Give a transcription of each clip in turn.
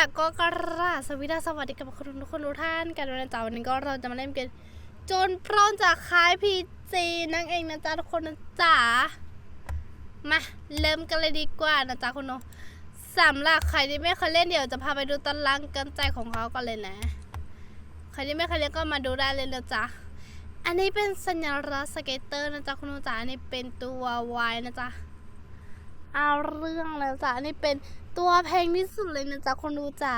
ก็กราสวัสดีสวัสดีกับคุณทุกคนทุกท่านกันวันนี้จ้าวันนี้ก็เราจะมาเล่นเกมจนปล้นจากคายพีจีนั่นเองนะจ๊ะทุกคนนะจ๊ะมาเริ่มกันเลยดีกว่านะจ๊ะคุณโนสำหรับใครที่ไม่เคยเล่นเดี๋ยวจะพาไปดูตารางกันใจของเขากันเลยนะ ใครที่ไม่เคยเล่นก็มาดูได้เลยนะจ๊ะอันนี้เป็นสัญลักษณ์สเก็ตเตอร์นะจ๊ะคุณโนจ๋าอันนี้เป็นตัววายนะจ๊ะเอาเรื่องแล้วจ้ะอันนี้เป็น ตัวแพงที่สุดเลยนะจ๊ะคนดูจ๋า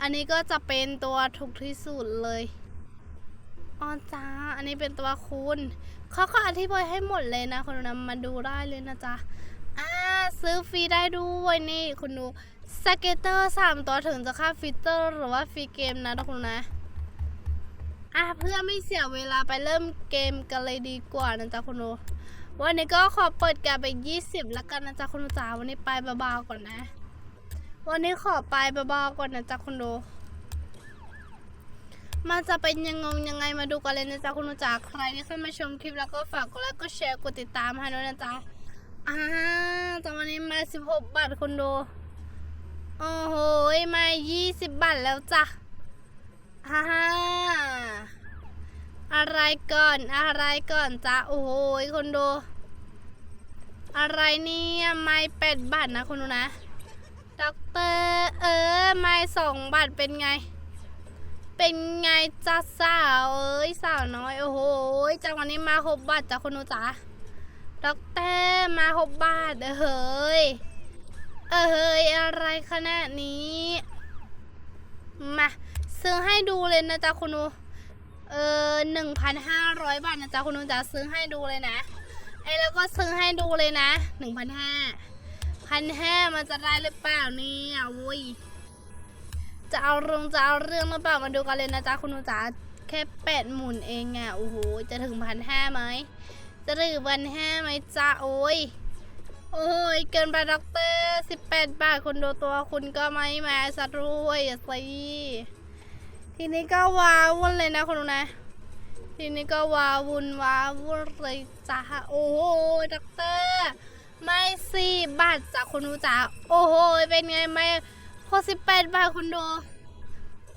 อันนี้ก็จะเป็นตัวถูกที่สุดเลยอ๋อจ้า อันนี้เป็นตัวคูณเขาก็อธิบายให้หมดเลยนะคนดูนะมาดูได้เลยนะจ๊ะอ่าซื้อฟรีได้ด้วยนี่คุณดูสเกตเตอร์สามตัวถึงจะค่าฟิลเตอร์ หรือว่าฟรีเกมนะทุกคนนะ อะเพื่อไม่เสียเวลาไปเริ่มเกมกันเลยดีกว่านะจ๊ะคุณดู วันนี้ก็ขอเปิดการไป20แล้วกันนะจ๊ะคุณจ๋าวันนี้ไปเบาๆก่อนนะ วันนี้ขอไปเบาๆก่อนนะจ๊ะคุณดู มันจะเป็นยังงงยังไงมาดูกันเลยนะจ๊ะคุณจ๋าใครที่เข้ามาชมคลิปแล้วก็ฝากกดไลค์กดแชร์กดติดตามให้ด้วยนะจ๊ะอ่าตอนนนี้มา16บาทคุณดูโอ้โหมา20บาทแล้วจ้ะฮ่าฮ่าอะไรก่อนอะไรก่อนจ้าโอ้โหคนดู อะไรเนี่ยไม่เป็ดบาทนะคุณดูนะด็อกเตอร์เออไม่สองบาทเป็นไง เป็นไงจ้าสาวเอ้ยสาวน้อยโอ้โหจังวันนี้มาหกบาทจ้าคุณดูจ้าด็อกเตอร์มาหกบาทเออเฮ้ยเออเฮ้ยอะไรขนาดนี้มาซื้อให้ดูเลยนะจ๊ะคุณดูเออหนึ่งพันห้าร้อยบาทนะจ๊ะคุณนุ้งจะซื้อให้ดูเลยนะ ไอ้แล้วก็ซื้อให้ดูเลยนะหนึ่งพันห้าพันห้ามันจะได้หรือเปล่าเนี่ยวุ้ยจะเอาเรื่องจะเอาเรื่องหรือเปล่ามาดูกันเลยนะจ๊ะคุณนุ้งจ๋าแค่แปดหมุนเองอะโอ้โหจะถึงพันห้าไหมจะถึงพันห้าไหมจ๊ะโอ้ยโอ้ยเกินไปด็อกเตอร์สิบแปดบาทคุณดูตัวคุณก็ไม่มาสักรวยสิทีนี้ก็ว้าวุ่นเลยนะคุณดูนะ ทีนี้ก็ว้าวุ่นว้าวุ่นเลยจ้าโอ้โหด็อกเตอร์ไม่สี่บาทจากคุณดูจ้าโอ้โห เป็นไงไม่หกสิบแปดบาทคุณดู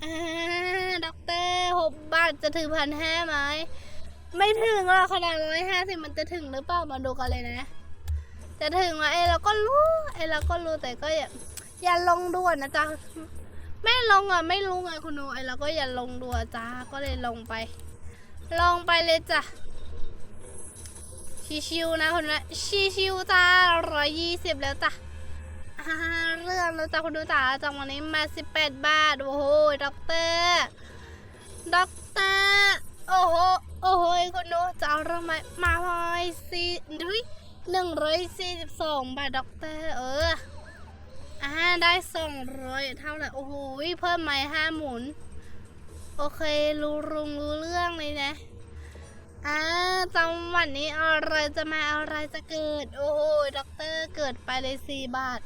อ่าด็อกเตอร์หกบาทจะถึงพันห้าไหมไม่ถึงหรอกขนาดร้อยห้าสิบมันจะถึงหรือเปล่ามาดูกันเลยนะ จะถึงไหมไอเราก็รู้ไอเราก็รู้แต่ก็อย่าอย่าลงด่วนนะจ๊ะไม่ลงอะไม่รู้ไงคุณหนูไอเราก็อย่าลงดัวนจ้าก็เลยลงไป ลงไปเลยจ้ะ ชิวๆนะคุณนะชิวๆจ้าร้อยยี่สิบแล้วจ้ะอ่าเรื่องแล้วจ้าคุณดูจ้าจังวันนี้มาสิบแปดบาท โอ้โหด็อกเตอร์ด็อกเตอร์โอ้โห โอ้โหคุณดูจะเอาเรื่องไหมมาร้อยสี่ดุยหนึ่งร้อยสี่สิบสองบาทด็อกเตอร์เอออ่าได้สองร้อยเท่าไหร่โอ้โหเพิ่มมาห้าหมุน โอเครู้รุงรู้เรื่องเลยนะอ่าจังหวัดนี้อะไรจะมาอะไรจะเกิด โอ้โหด็อกเตอร์เกิดไปเลยสี่บาท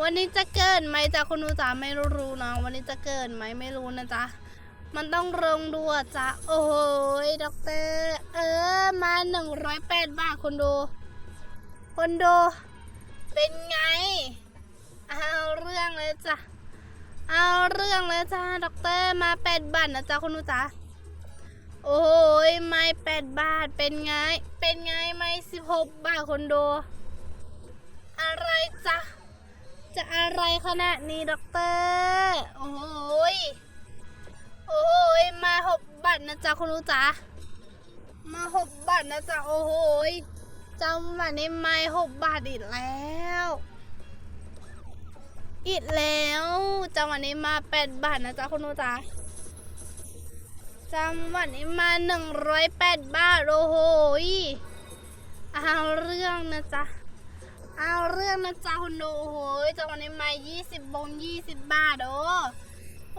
วันนี้จะเกิดไหมจ๊ะคุณหนูจ๋าไม่รู้เนาะวันนี้จะเกิดไหมไม่รู้นะจ๊ะมันต้องลงดูจ๊ะโอ้โหด็อกเตอร์เออมาหนึ่งร้อยแปดบาทคนดู คนดู เป็นไง เอาเรื่องเลยจ้ะ เอาเรื่องเลยจ้าด็อกเตอร์มาแปดบาทนะจ๊ะคุณหนูจ๋าโอ้ยไม่แปดบาทเป็นไง เป็นไงไม่สิบหกบาทคนดูอะไรจ๊ะจะอะไรขนาดนี้ด็อกเตอร์โอ้ยโอ้ยมาหกบาทนะจ๊ะคุณหนูจ๋ามาหกบาทนะจ๊ะโอ้โหยจำวันนี้ไม่หกบาทอีกแล้ว อีกแล้วจังหวะนี้มาแปดบาทนะจ๊ะคุณนูจ๊ะจังหวะนี้มาหนึ่งร้อยแปดบาทโอ้โหเอาเรื่องนะจ๊ะเอาเรื่องนะจ๊ะคุณดูโอ้โหยจังหวะนี้มายี่สิบบงยี่สิบบาทโอ้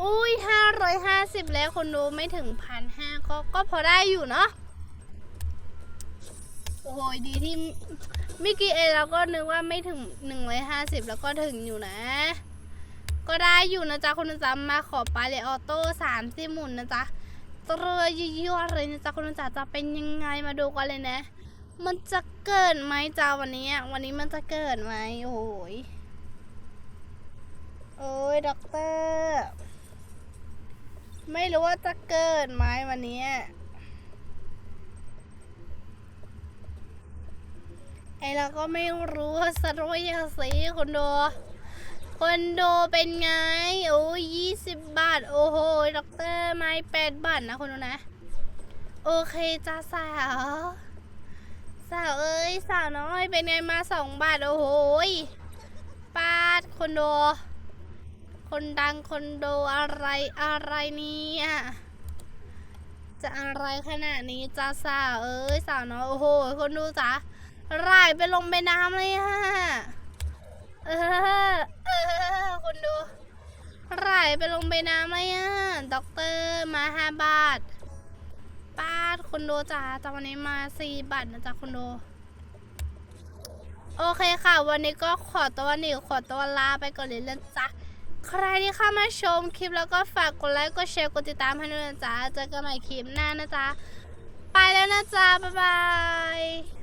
อุ้ยห้าร้อยห้าสิบแล้วคนดูไม่ถึงพันห้าก็ก็พอได้อยู่เนาะ อ้โหยดีที่เมื่อกี้เองเราก็นึกว่าไม่ถึงหนึ่งร้อยห้าสิบแล้วก็ถึงอยู่นะ ก็ได้อยู่นะจ๊ะคุณจ๊ะมาขอไปเลยออโต้สามสิหมุนนะจ๊ะตัวยั่วๆเลยนะจ๊ะคุณจ๊ะจะเป็นยังไงมาดูกันเลยนะ มันจะเกิดไหมจ้าวันนี้ วันนี้มันจะเกิดไหมโอ้ยโอ้ยด็อกเตอร์ ไม่รู้ว่าจะเกิดไหมวันนี้ ไอเราก็ไม่รู้ว่าสรุยาสิคนดูคนดูเป็นไง โอ้ยยี่สิบบาท โอ้โหด็อกเตอร์ไม่แปดบาทนะคนดูนะ โอเคจ้าสาว สาวเอ้ย สาวน้อยเป็นไงมาสองบาท โอ้โหปาดคนดูคนดังคนดูอะไรอะไรเนี่ยจะอะไรขนาดนี้จ้าสาวเอ้ยสาวน้อยโอ้โห คนดูจ้า ร่ายไปลงไปน้ำเลยฮะเออเออคนดูร่ายไปลงไปน้ำเลยอะด็อกเตอร์มาห้าบาทป้าดคนดูจ้าต่วันนี้มาสี่บาทนะจ๊ะคนดูโอเคค่ะ วันนี้ก็ขอตัวหนิวขอตัวลาไปก่อนเลยนะจ๊ะใครที่เข้ามาชมคลิปแล้วก็ฝากกดไลค์กดแชร์กดติดตามให้ด้วยนะจ๊ะเจอกันใหม่คลิปหน้านะจ๊ะไปแล้วนะจ๊ะบ๊ายบาย